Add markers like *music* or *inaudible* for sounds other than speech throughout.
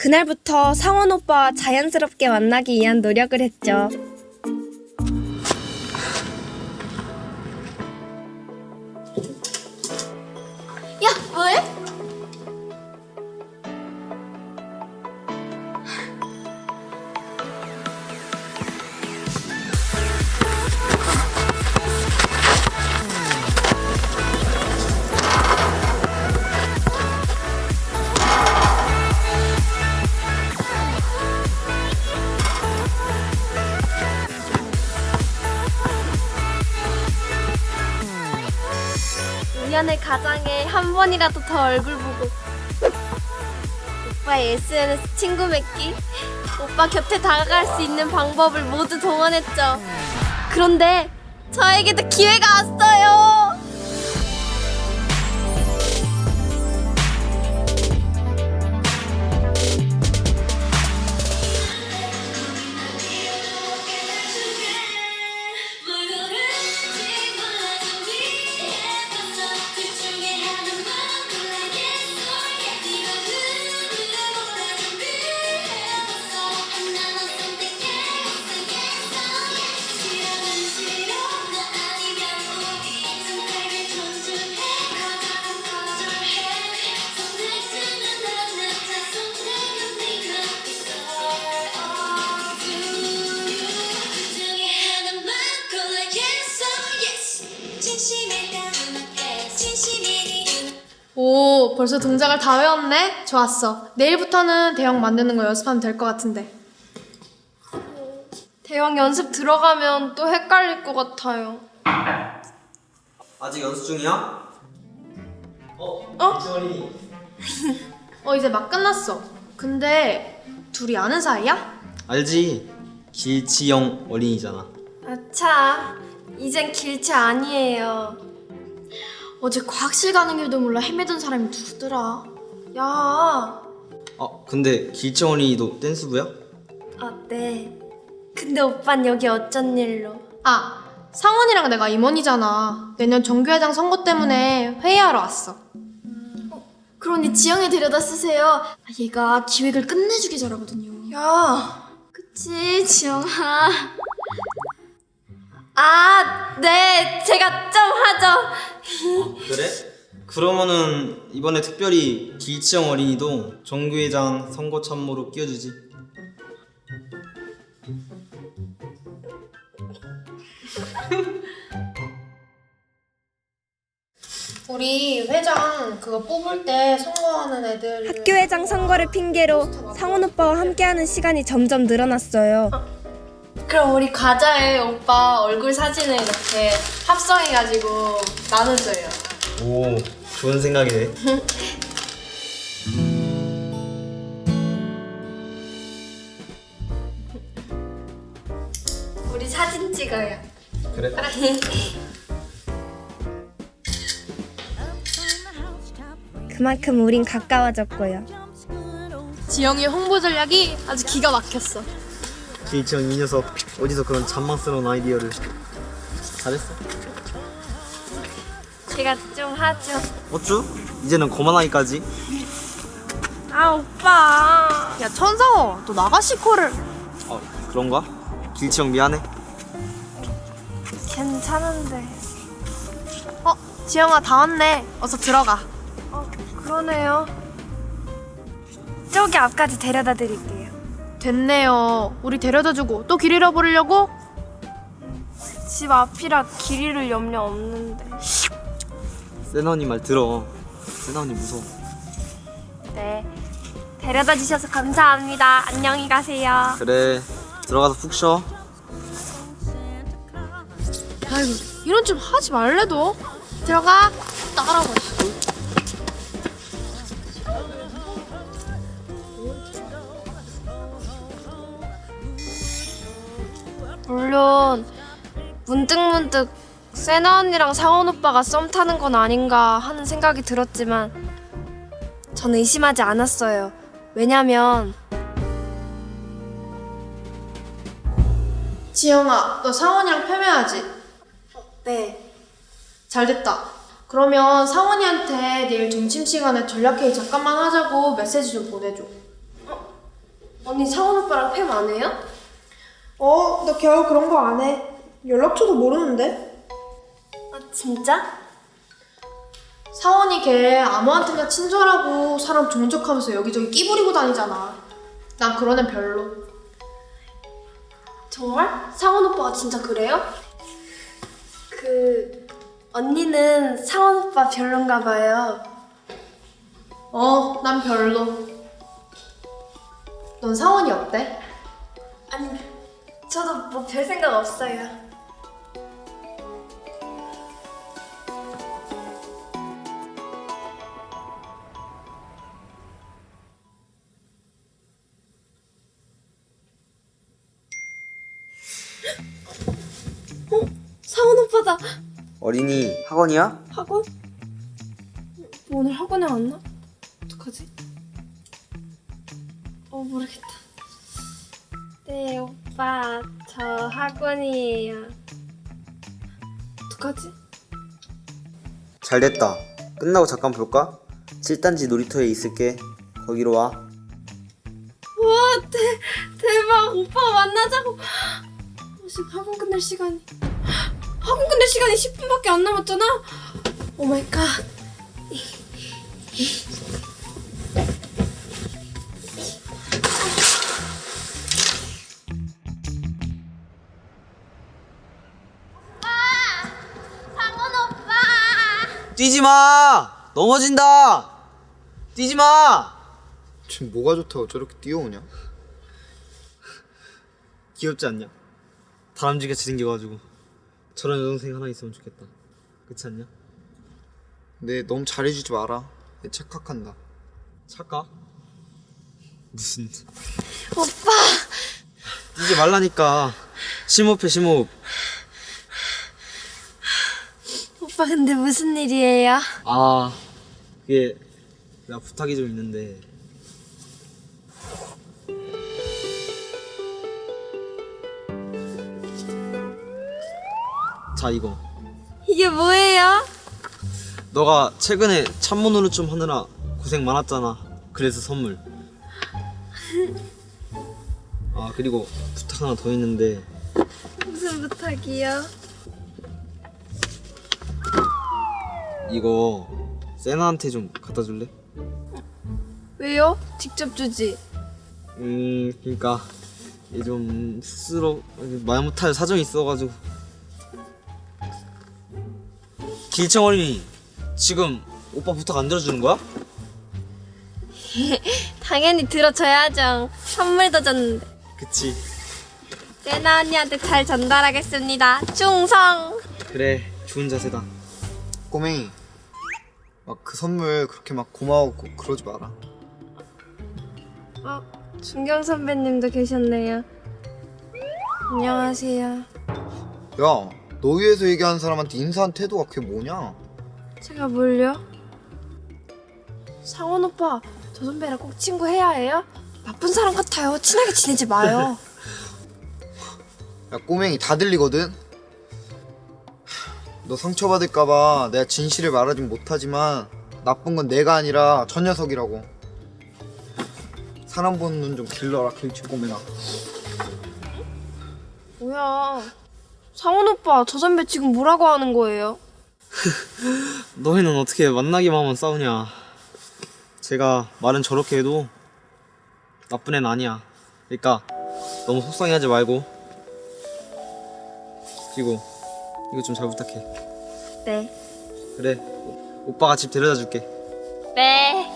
그날부터 상원 오빠와 자연스럽게 만나기 위한 노력을 했죠. 우연의 가장에 한 번이라도 더 얼굴 보고 오빠의 SNS 친구 맺기? 오빠 곁에 다가갈 수 있는 방법을 모두 동원했죠. 그런데 저에게도 기회가 왔어요 오, 벌써 동작을 다 외웠네? 좋았어. 내일부터는 대형 만드는 거 연습하면 될 것 같은데. 대형 연습 들어가면 또 헷갈릴 것 같아요 아직 연습 중이야? 어? 어? *laughs* 어, 이제 막 끝났어. 근데 둘이 아는 사이야? 알지? 길치영 어린이잖아 아차 이젠 길치 아니에요 어제 과학실 가는 길도 몰라 헤매던 사람이 누구더라? 야, 어 근데 어린이도 댄스부야? 아 네 근데 오빤 여기 어쩐 일로 아, 상원이랑 내가 임원이잖아. 내년 정교회장 선거 때문에 회의하러 왔어. 그러니 지영이 데려다 쓰세요. 아, 얘가 기획을 끝내주기 잘하거든요. 야, 그치, 지영아. 아, 네, 제가 좀 하죠. 그래? 그러면은 이번에 특별히 길치영 어린이도 정교회장 선거 참모로 끼워주지 우리 회장 그거 뽑을 때 선거하는 애들 학교회장 선거를 핑계로 상원 오빠와 함께하는 시간이 점점 늘어났어요. 그럼 우리 과자에 오빠 얼굴 사진을 이렇게 합성해가지고 나눠줘요. 오 좋은 생각이네 *laughs* 우리 사진 찍어요. 그래? *laughs* 그만큼 우린 가까워졌고요. 지영이 홍보 전략이 아주 기가 막혔어. 길치영 이 녀석 어디서 그런 잔망스러운 아이디어를 잘했어 제가 좀 하죠. 어쭈? 이제는 거만하기까지 아, 오빠. 야 천상어, 너 나가시 코를. 어 그런가? 길치영 미안해 괜찮은데. 어, 지영아 다 왔네. 어서 들어가. 어, 그러네요. 저기 앞까지 데려다 드릴게요. 됐네요. 우리 데려다주고 또 길 잃어버리려고? 집 앞이라 길 잃을 염려 없는데. 세나 언니 말 들어 세나 언니 무서워 네. 데려다 주셔서 감사합니다. 안녕히 가세요. 그래 들어가서 푹 쉬어 아이고 이런 좀 하지 말래도. 들어가. 따라와. 물론 문득문득 세나 언니랑 상원 오빠가 썸 타는 건 아닌가 하는 생각이 들었지만 저는 의심하지 않았어요. 왜냐면 지영아, 너 상원이랑 패매하지? 네. 잘 됐다. 그러면 상원이한테 내일 점심시간에 전략회의 잠깐만 하자고 메시지 좀 보내줘. 언니 상원 오빠랑 팸 안 해요? 어, 나 겨우 그런 거 안 해. 연락처도 모르는데? 아 진짜? 사원이 걔 아무한테나 친절하고 사람 좋은 척하면서 여기저기 끼부리고 다니잖아. 난 그런 애 별로. 정말? 상원 오빠가 진짜 그래요? 그 언니는 상원 오빠 별론가 봐요. 어, 난 별로. 넌 사원이 어때? 아니 저도 뭐 별 생각 없어요. 어? 상원 오빠다. 어린이 학원이야? 학원? 뭐 오늘 학원에 왔나? 어떡하지? 어 모르겠다. 네 오빠 저 학원이에요. 어떡하지? 잘 됐다. 끝나고 잠깐 볼까? 7단지 놀이터에 있을게. 거기로 와. 와 대, 대박 오빠 만나자고. 어, 지금 학원 끝날 시간이 학원 끝날 시간이 10분밖에 안 남았잖아. 오 마이 갓. 뛰지 마! 넘어진다! 뛰지 마! 지금 뭐가 좋다고 저렇게 뛰어오냐? 귀엽지 않냐? 다람쥐같이 생겨가지고 저런 여동생 하나 있으면 좋겠다 그렇지 않냐? 네, 너무 잘해주지 마라. 얘 착각한다. 착각? 무슨 오빠 뛰지 말라니까 심호흡해 심호흡 오빠 근데 무슨 일이에요? 아 그게 내가 부탁이 좀 있는데 자 이거 이게 뭐예요? 너가 최근에 참모노를 좀 하느라 고생 많았잖아 그래서 선물 *laughs* 아 그리고 부탁 하나 더 있는데 무슨 부탁이요? 이거 세나한테 좀 갖다 줄래? 왜요? 직접 주지. 음 그니까 이게 좀 스스로 말 못할 사정이 있어가지고 길청 어린이 지금 오빠 부탁 안 들어주는 거야? *laughs* 당연히 들어줘야죠. 선물도 줬는데. 그치 세나 언니한테 잘 전달하겠습니다. 충성. 그래 좋은 자세다 꼬맹이. 막 그 선물 그렇게 막 고마워 고 그러지 마라. 어, 준경 선배님도 계셨네요. 안녕하세요. 야, 너 위해서 얘기하는 사람한테 인사한 태도가 그게 뭐냐? 제가 뭘요? 상원 오빠, 저 선배랑 꼭 친구 해야 해요? 나쁜 사람 같아요. 친하게 지내지 마요. *laughs* 야, 꼬맹이 다 들리거든? 너 상처받을까봐 내가 진실을 말하진 못하지만 나쁜 건 내가 아니라 저 녀석이라고. 사람 보는 눈 좀 길러라, 길치 꼬맹아. 뭐야? 상원 오빠, 저 선배 지금 뭐라고 하는 거예요? *laughs* 너희는 어떻게 만나기만 하면 싸우냐 제가 말은 저렇게 해도 나쁜 애는 아니야 그러니까 너무 속상해하지 말고 그리고 이거 좀 잘 부탁해 네. 그래 오- 오빠가 집 데려다 줄게 네.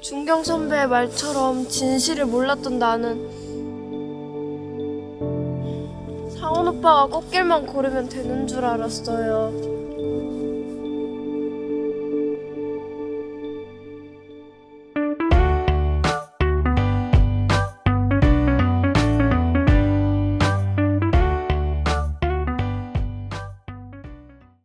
준경 선배의 말처럼 진실을 몰랐던 나는 상원 오빠가 꽃길만 고르면 되는 줄 알았어요.